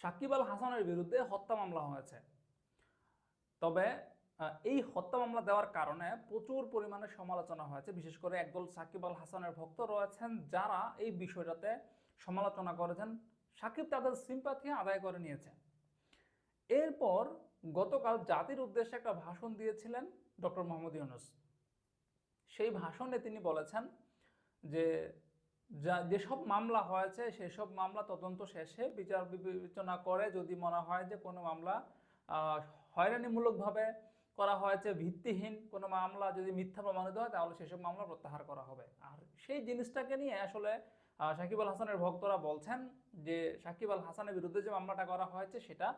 সাকিব আল হাসানের বিরুদ্ধে হত্যা মামলা হয়েছে। তবে এই হত্যা মামলা দেওয়ার কারণে প্রচুর পরিমাণে সমালোচনা হয়েছে। বিশেষ করে একদল সাকিব আল হাসানের ভক্ত রয়েছেন যারা এই বিষয়টাতে সমালোচনা করেছেন। সাকিব তাদের সিম্পাথি আদায় করে নিয়েছে এরপর গতকাল জাতির উদ্দেশ্যে একটা ভাষণ দিয়েছিলেন ডক্টর মোহাম্মদ ইউনুস। সেই ভাষণে তিনি বলেছেন যে যা, যেসব মামলা হয়েছে, সেসব মামলা তদন্ত শেষে বিচার বিবেচনা করে যদি মনে হয় যে কোনো মামলা হয়রানিমূলকভাবে করা হয়েছে, ভিত্তিহীন কোনো মামলা যদি মিথ্যা প্রমাণিত হয়, তাহলে সেসব মামলা প্রত্যাহার করা হবে। আর সেই জিনিসটাকে নিয়ে আসলে সাকিব আল হাসানের ভক্তরা বলছেন যে সাকিব আল হাসানের বিরুদ্ধে যে মামলাটা করা হয়েছে, সেটা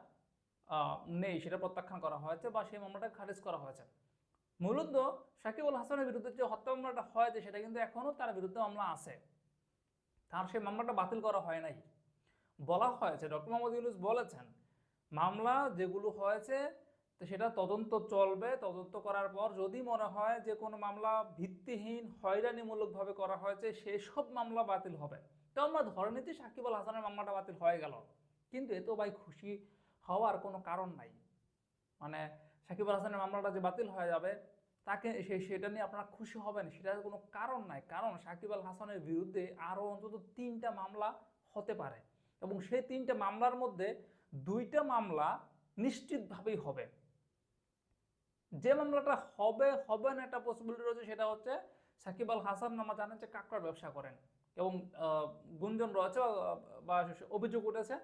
নেই, সেটা প্রত্যাখ্যান করা হয়েছে বা সেই মামলাটা খারিজ করা হয়েছে। মূলত সাকিব আল হাসানের বিরুদ্ধে যে হত্যা মামলাটা হয়েছে, সেটা কিন্তু এখনও তার বিরুদ্ধে মামলা আছে। তার সেই মামলাটা বাতিল করা হয় নাই। বলা হয়েছে, ডক্টর মোহাম্মদ ইউনুস বলেছেন, মামলা যেগুলো হয়েছে, তো সেটা তদন্ত চলবে। তদন্ত করার পর যদি মনে হয় যে কোনো মামলা ভিত্তিহীন, হয়রানিমূলকভাবে করা হয়েছে সেই সব মামলা বাতিল হবে। তো আমরা ধরে নিচ্ছি সাকিব আল হাসানের মামলাটা বাতিল হয়ে গেল। কিন্তু এ তো ভাই খুশি হওয়ার কোনো কারণ নাই। মানে সাকিব আল হাসানের মামলাটা যে বাতিল হয়ে যাবে তাকে সে, সেটা নিয়ে আপনারা খুশি হবেন, সেটার কোনো কারণ নাই। কারণ সাকিব আল হাসানের বিরুদ্ধে আরও অন্তত তিনটা মামলা হতে পারে এবং সেই তিনটা মামলার মধ্যে দুইটা মামলা নিশ্চিতভাবেই হবে। যে মামলাটা হবে হবে না একটা পসিবিলিটি রয়েছে, সেটা হচ্ছে সাকিব আল হাসান নামা জানেন যে কাঁকড়ার ব্যবসা করেন এবং গুঞ্জন রয়েছে বা অভিযোগ উঠেছে,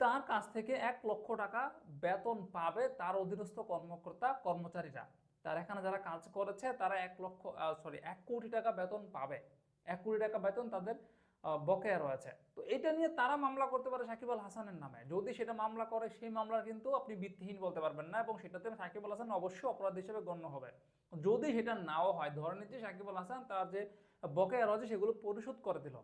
তার কাছ থেকে এক লক্ষ টাকা বেতন পাবে তার অধীনস্থ কর্মকর্তা, কর্মচারীরা। তার এখানে যারা কাজ করেছে, তারা এক লক্ষ সরি এক কোটি টাকা বেতন পাবে। এক কোটি টাকা বেতন তাদের বকেয়া রয়েছে। তো এটা নিয়ে তারা মামলা করতে পারে সাকিব আল হাসানের নামে। যদি সেটা মামলা করে, সেই মামলা কিন্তু আপনি ভিত্তিহীন বলতে পারবেন না এবং সেটাতে সাকিব আল হাসান অবশ্যই অপরাধ হিসেবে গণ্য হবে। যদি সেটা নাও হয়, ধরে নিচ্ছি সাকিব আল হাসান তার যে বকেয়া রয়েছে, সেগুলো পরিশোধ করে দিল।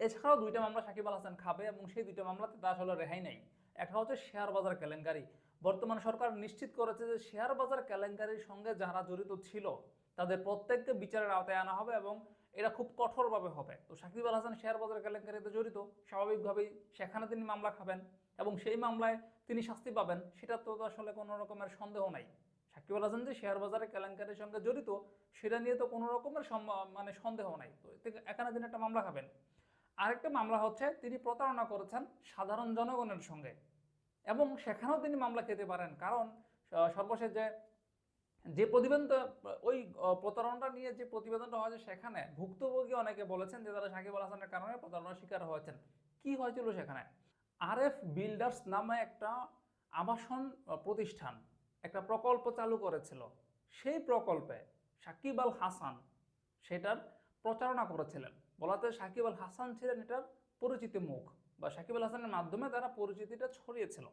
এছাড়াও দুইটা মামলা সাকিব আল হাসান খাবে এবং সেই দুইটা মামলাতে তার আসলে রেহাই নেই। একটা হচ্ছে শেয়ার বাজার কেলেঙ্কারি। বর্তমান সরকার নিশ্চিত করেছে যে শেয়ার বাজার কেলেঙ্কারির সঙ্গে যারা জড়িত ছিল, তাদের প্রত্যেককে বিচারের আওতায় আনা হবে এবং এটা খুব কঠোরভাবে হবে। তো সাকিব আল হাসান শেয়ার বাজার কেলেঙ্কারিতে জড়িত, স্বাভাবিকভাবেই সেখানে তিনি মামলা খাবেন এবং সেই মামলায় তিনি শাস্তি পাবেন, সেটা তো আসলে কোনো রকমের সন্দেহ নাই। সাকিব আল হাসান যে শেয়ার বাজারে কেলেঙ্কারির সঙ্গে জড়িত, সেটা নিয়ে তো কোনো রকমের মানে সন্দেহ নাই। তো এখানে তিনি একটা মামলা খাবেন। আরেকটা মামলা হচ্ছে, তিনি প্রতারণা করেছেন সাধারণ জনগণের সঙ্গে। এবং সেখানেও তিনি মামলা খেতে পারেন। কারণ সর্বশেষ যে যে প্রতিবেদন ওই প্রতারণাটা নিয়ে যে প্রতিবেদনটা হয়েছে সেখানে ভুক্তভোগী অনেকে বলেছেন যে, তারা সাকিব আল হাসানের কারণে প্রতারণার শিকার হয়েছেন। কি হয়েছিল সেখানে? আরএফ বিল্ডার্স নামে একটা আবাসন প্রতিষ্ঠান, একটা প্রকল্প চালু করেছিল। সেই প্রকল্পে সাকিব আল হাসান সেটার প্রচারণা করেছিলেন। বলাতে সাকিব আল হাসান ছিলেন এটার পরিচিত মুখ। বা সাকিব আল হাসানের মাধ্যমে তারা পরিচিতিটা ছড়িয়েছিল।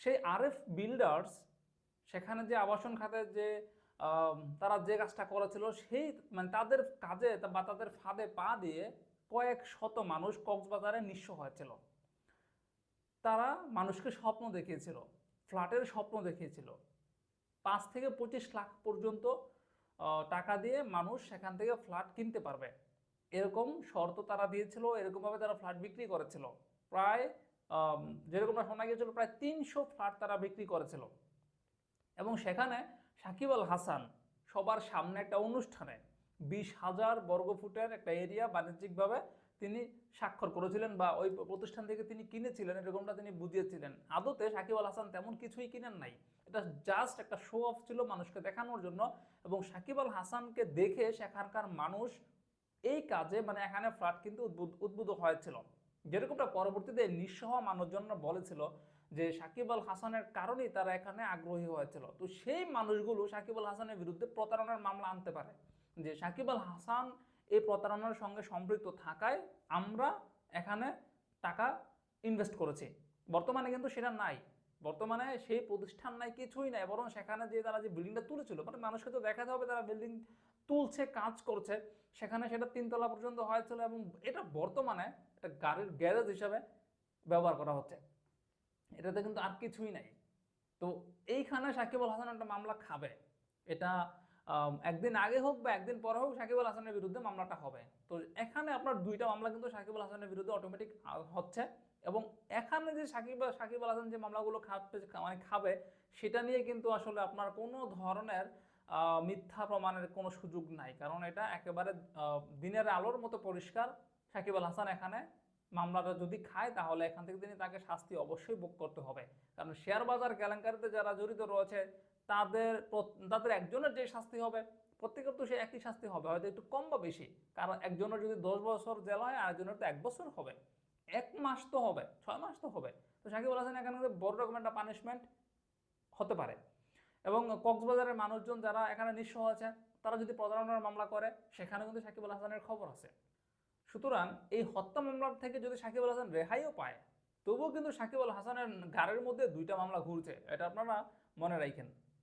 সেই আরএফ বিল্ডার্স সেখানে যে আবাসন খাতে যে তারা যে কাজটা করেছিল, সেই মানে তাদের কাজে বা তাদের ফাঁদে পা দিয়ে কয়েক শত মানুষ কক্সবাজারে নিঃস্ব হয়েছিল। তারা মানুষকে স্বপ্ন দেখিয়েছিল, ফ্ল্যাটের স্বপ্ন দেখিয়েছিল। পাঁচ থেকে পঁচিশ লাখ পর্যন্ত টাকা দিয়ে মানুষ সেখান থেকে ফ্ল্যাট কিনতে পারবে। এরকম শর্ত তারা দিয়েছিল এরকমভাবে তারা ফ্ল্যাট বিক্রি করেছিল। প্রায় আম, যেরকমটা শোনা গিয়েছিল প্রায় তিনশো ফ্ল্যাট তারা বিক্রি করেছিল। এবং সেখানে সাকিব আল হাসান সবার সামনে একটা অনুষ্ঠানে বিশ হাজার বর্গফুটের একটা এরিয়া বাণিজ্যিকভাবে তিনি স্বাক্ষর করেছিলেন বা ওই প্রতিষ্ঠান থেকে তিনি কিনেছিলেন এরকমটা তিনি বুঝিয়েছিলেন। আদতে সাকিব আল হাসান তেমন কিছুই কিনেন নাই। এটা জাস্ট একটা শো অফ ছিল মানুষকে দেখানোর জন্য এবং সাকিব আল হাসানকে দেখে সেখানকার মানুষ এই কাজে মানে এখানে ফ্ল্যাট কিন্তু উদ্বুদ্ধ হয়েছিল। যেরকমটা পরবর্তীতে নিঃসহ মানুষজনরা বলেছিল যে সাকিব আল হাসানের কারণেই তারা এখানে আগ্রহী হয়েছিল। তো সেই মানুষগুলো সাকিব আল হাসানের বিরুদ্ধে প্রতারণার মামলা আনতে পারে। যে সাকিব আল হাসান এই প্রতারণার সঙ্গে সম্পৃক্ত থাকায় আমরা এখানে টাকা ইনভেস্ট করেছি। বর্তমানে কিন্তু সেটা নাই। বর্তমানে সেই প্রতিষ্ঠান নাই কিছুই নাই। বরং সেখানে যে তারা যে বিল্ডিংটা তুলেছিল মানে মানুষকে তো দেখাতে হবে তারা বিল্ডিং তুলছে, কাজ করছে, সেখানে সেটা তিনতলা পর্যন্ত হয়েছিল এবং এটা বর্তমানে একটা গাড়ির গ্যারেজ হিসাবে ব্যবহার করা হচ্ছে। এটাতে কিন্তু আর কিছুই নাই। তো এইখানে সাকিব আল হাসান একটা মামলা খাবে। এটা একদিন আগে হোক বা একদিন পরে হোক সাকিব আল হাসানের বিরুদ্ধে মামলাটা হবে। তো এখানে আপনার দুইটা মামলা কিন্তু সাকিব আল হাসানের বিরুদ্ধে অটোমেটিক হচ্ছে এবং এখানে যে সাকিব সাকিব আল হাসান যে মামলাগুলো খাবে মানে খাবে, সেটা নিয়ে কিন্তু আসলে আপনার কোনো ধরনের মিথ্যা প্রমাণের কোনো সুযোগ নাই। কারণ এটা একেবারে দিনের আলোর মতো পরিষ্কার। সাকিব আল হাসান এখানে মামলাটা যদি খায়, তাহলে এখান থেকে তিনি তাকে শাস্তি অবশ্যই ভোগ করতে হবে। কারণ শেয়ার বাজার কেলেঙ্কারিতে যারা জড়িত রয়েছে, তাদের তাদের একজনের যে শাস্তি হবে, প্রত্যেকের তো সে একই শাস্তি হবে, হয়তো একটু কম বা বেশি। কারণ একজনের যদি দশ বছর জেল হয় আর একজনের তো এক বছর হবে। এক মাস তো হবে, ছয় মাস তো হবে। তো সাকিব আল হাসান এখানে বড় রকম একটা পানিশমেন্ট হতে পারে। এবং কক্সবাজারের মানুষজন যারা এখানে নিঃস্ব আছে তারা যদি প্রতারণার মামলা করে সেখানে কিন্তু সাকিব আল হাসানের খবর আছে। সুতরাং এই হত্যা মামলার থেকে যদি সাকিব আল হাসান রেহাইও পায়, তবুও কিন্তু সাকিব আল হাসানের গাড়ির মধ্যে দুইটা মামলা ঘুরছে, এটা আপনারা মনে রাখেন।